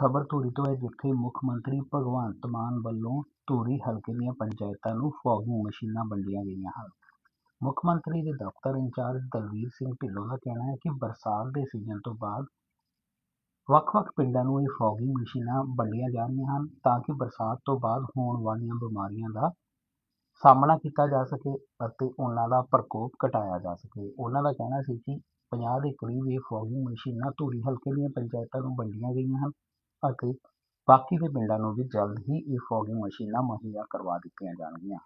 ਖਬਰ ਧੂਰੀ ਤੋਂ ਹੈ ਜਿੱਥੇ ਮੁੱਖ ਮੰਤਰੀ ਭਗਵੰਤ ਮਾਨ ਵੱਲੋਂ ਧੂਰੀ ਹਲਕੇ ਦੀਆਂ ਪੰਚਾਇਤਾਂ ਨੂੰ ਫੌਗਿੰਗ ਮਸ਼ੀਨਾਂ ਵੰਡੀਆਂ ਗਈਆਂ ਹਨ। ਮੁੱਖ ਮੰਤਰੀ ਦੇ ਦਫ਼ਤਰ ਇੰਚਾਰਜ ਦਲਵੀਰ ਸਿੰਘ ਢਿੱਲੋਂ ਦਾ ਕਹਿਣਾ ਹੈ ਕਿ ਬਰਸਾਤ ਦੇ ਸੀਜ਼ਨ ਤੋਂ ਬਾਅਦ ਵੱਖ-ਵੱਖ ਪਿੰਡਾਂ ਨੂੰ ਇਹ ਫੌਗਿੰਗ ਮਸ਼ੀਨਾਂ ਵੰਡੀਆਂ ਜਾ ਰਹੀਆਂ ਹਨ ਤਾਂ ਕਿ ਬਰਸਾਤ ਤੋਂ ਬਾਅਦ ਹੋਣ ਵਾਲੀਆਂ ਬਿਮਾਰੀਆਂ ਦਾ ਸਾਹਮਣਾ ਕੀਤਾ ਜਾ ਸਕੇ ਅਤੇ ਉਹਨਾਂ ਦਾ ਪ੍ਰਕੋਪ ਘਟਾਇਆ ਜਾ ਸਕੇ। ਉਹਨਾਂ ਦਾ ਕਹਿਣਾ ਸੀ ਕਿ 50 ਦੇ ਕਰੀਬ ਇਹ ਫੌਗਿੰਗ ਮਸ਼ੀਨਾਂ ਧੂਰੀ ਹਲਕੇ ਦੀਆਂ ਪੰਚਾਇਤਾਂ ਨੂੰ ਵੰਡੀਆਂ ਗਈਆਂ ਹਨ। ਅਤੇ ਬਾਕੀ ਦੇ ਪਿੰਡਾਂ ਨੂੰ ਵੀ ਜਲਦ ਹੀ ਇਹ ਫੌਗਿੰਗ ਮਸ਼ੀਨਾਂ ਮੁਹੱਈਆ ਕਰਵਾ ਦਿੱਤੀਆਂ ਜਾਣਗੀਆਂ।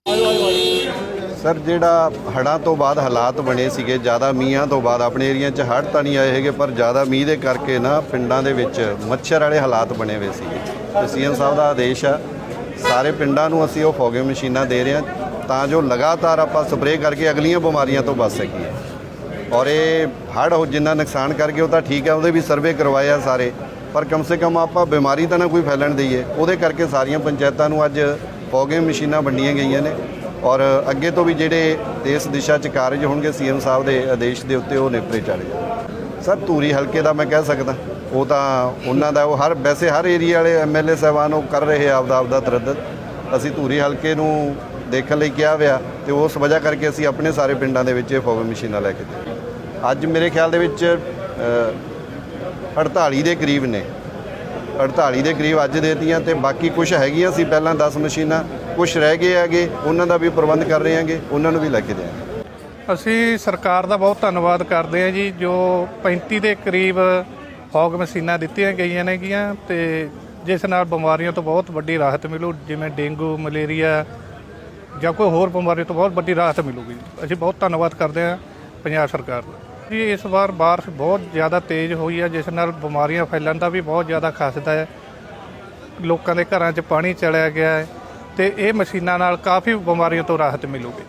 ਸਰ, ਜਿਹੜਾ ਹੜ੍ਹਾਂ ਤੋਂ ਬਾਅਦ ਹਾਲਾਤ ਬਣੇ ਸੀਗੇ, ਜ਼ਿਆਦਾ ਮੀਂਹਾਂ ਤੋਂ ਬਾਅਦ ਆਪਣੇ ਏਰੀਆ 'ਚ ਹੜ੍ਹ ਤਾਂ ਨਹੀਂ ਆਏ ਹੈਗੇ, ਪਰ ਜ਼ਿਆਦਾ ਮੀਂਹ ਦੇ ਕਰਕੇ ਨਾ ਪਿੰਡਾਂ ਦੇ ਵਿੱਚ ਮੱਛਰ ਵਾਲੇ ਹਾਲਾਤ ਬਣੇ ਹੋਏ ਸੀਗੇ। ਤੇ ਸੀਐਮ ਸਾਹਿਬ ਦਾ ਆਦੇਸ਼ ਆ, ਸਾਰੇ ਪਿੰਡਾਂ ਨੂੰ ਅਸੀਂ ਉਹ ਫੋਗਿੰਗ ਮਸ਼ੀਨਾਂ ਦੇ ਰਹੇ ਹਾਂ, ਤਾਂ ਜੋ ਲਗਾਤਾਰ ਆਪਾਂ ਸਪਰੇਅ ਕਰਕੇ ਅਗਲੀਆਂ ਬਿਮਾਰੀਆਂ ਤੋਂ ਬਚ ਸਕੀਏ। ਔਰ ਇਹ ਹੜ੍ਹ ਜਿੰਨਾ ਨੁਕਸਾਨ ਕਰਕੇ ਉਹ ਤਾਂ ਠੀਕ ਹੈ, ਉਹਦੇ ਵੀ ਸਰਵੇ ਕਰਵਾਏ ਆ ਸਾਰੇ। ਪਰ ਕਮ ਸੇ ਕਮ ਆਪਾਂ ਬਿਮਾਰੀ ਤਾਂ ਨਾ ਕੋਈ ਫੈਲਣ ਦਈਏ। ਉਹਦੇ ਕਰਕੇ ਸਾਰੀਆਂ ਪੰਚਾਇਤਾਂ ਨੂੰ ਅੱਜ ਫੋਗਿੰਗ ਮਸ਼ੀਨਾਂ ਵੰਡੀਆਂ ਗਈਆਂ ਨੇ। ਔਰ ਅੱਗੇ ਤੋਂ ਵੀ ਜਿਹੜੇ ਇਸ ਦਿਸ਼ਾ 'ਚ ਕਾਰਜ ਹੋਣਗੇ ਸੀਐਮ ਸਾਹਿਬ ਦੇ ਆਦੇਸ਼ ਦੇ ਉੱਤੇ ਉਹ ਨਿਪਰੇ ਚਾੜੇ ਜਾਣਗੇ ਸਰ, ਧੂਰੀ ਹਲਕੇ ਦਾ ਮੈਂ ਕਹਿ ਸਕਦਾ। ਉਹ ਤਾਂ ਉਹਨਾਂ ਦਾ, ਉਹ ਹਰ, ਵੈਸੇ ਹਰ ਏਰੀਆ ਵਾਲੇ ਐਮਐਲਏ ਸਾਹਿਬਾਨ ਉਹ ਕਰ ਰਹੇ ਆਪਦਾ ਆਪਦਾ ਤਰੱਦਦ। ਅਸੀਂ ਧੂਰੀ ਹਲਕੇ ਨੂੰ ਦੇਖਣ ਲਈ ਕਿਹਾ ਹੋਇਆ ਤੇ ਉਸ ਵਜ੍ਹਾ ਕਰਕੇ ਅਸੀਂ ਆਪਣੇ ਸਾਰੇ ਪਿੰਡਾਂ ਦੇ ਵਿੱਚ ਇਹ ਫੋਗਿੰਗ ਮਸ਼ੀਨਾਂ ਲੈ ਕੇ ਅੱਜ ਮੇਰੇ ਖਿਆਲ ਦੇ ਵਿੱਚ 48 ਦੇ ਕਰੀਬ ਨੇ। 48 ਦੇ ਕਰੀਬ ਅੱਜ ਦੇਤੀਆਂ ਤੇ ਬਾਕੀ ਕੁਝ ਹੈਗੀਆਂ ਸੀ ਪਹਿਲਾਂ 10 ਮਸ਼ੀਨਾਂ ਕੁਝ ਰਹਿ ਗਏ ਹੈਗੇ, ਉਹਨਾਂ ਦਾ ਵੀ ਪ੍ਰਬੰਧ ਕਰ ਰਹੇ ਹਾਂਗੇ, ਉਹਨਾਂ ਨੂੰ ਵੀ ਲੈ ਕੇ ਦੇਵਾਂਗੇ। ਅਸੀਂ ਸਰਕਾਰ ਦਾ ਬਹੁਤ ਧੰਨਵਾਦ ਕਰਦੇ ਹਾਂ ਜੀ, ਜੋ 35 ਦੇ ਕਰੀਬ ਫੌਗ ਮਸ਼ੀਨਾਂ ਦਿੱਤੀਆਂ ਗਈਆਂ ਨੇਗੀਆਂ ਤੇ ਜਿਸ ਨਾਲ ਬਿਮਾਰੀਆਂ ਤੋਂ ਬਹੁਤ ਵੱਡੀ ਰਾਹਤ ਮਿਲੂ, ਜਿਵੇਂ ਡੇਂਗੂ, ਮਲੇਰੀਆ ਜਾਂ ਕੋਈ ਹੋਰ ਬਿਮਾਰੀ ਤੋਂ ਬਹੁਤ ਵੱਡੀ ਰਾਹਤ ਮਿਲੂਗੀ। ਅਸੀਂ ਬਹੁਤ ਧੰਨਵਾਦ ਕਰਦੇ ਹਾਂ ਪੰਜਾਬ ਸਰਕਾਰ ਦਾ। ਜੀ ਇਸ ਵਾਰ ਬਾਰਿਸ਼ ਬਹੁਤ ਜ਼ਿਆਦਾ ਤੇਜ਼ ਹੋਈ ਹੈ, ਜਿਸ ਨਾਲ ਬਿਮਾਰੀਆਂ ਫੈਲਣ ਦਾ ਵੀ ਬਹੁਤ ਜ਼ਿਆਦਾ ਖਸਦਾ ਹੈ। ਲੋਕਾਂ ਦੇ ਘਰਾਂ 'ਚ ਪਾਣੀ ਚਲਿਆ ਗਿਆ ਹੈ ਤੇ ਇਹ ਮਸ਼ੀਨਾਂ ਨਾਲ ਕਾਫੀ ਬਿਮਾਰੀਆਂ ਤੋਂ ਰਾਹਤ ਮਿਲੂਗੀ।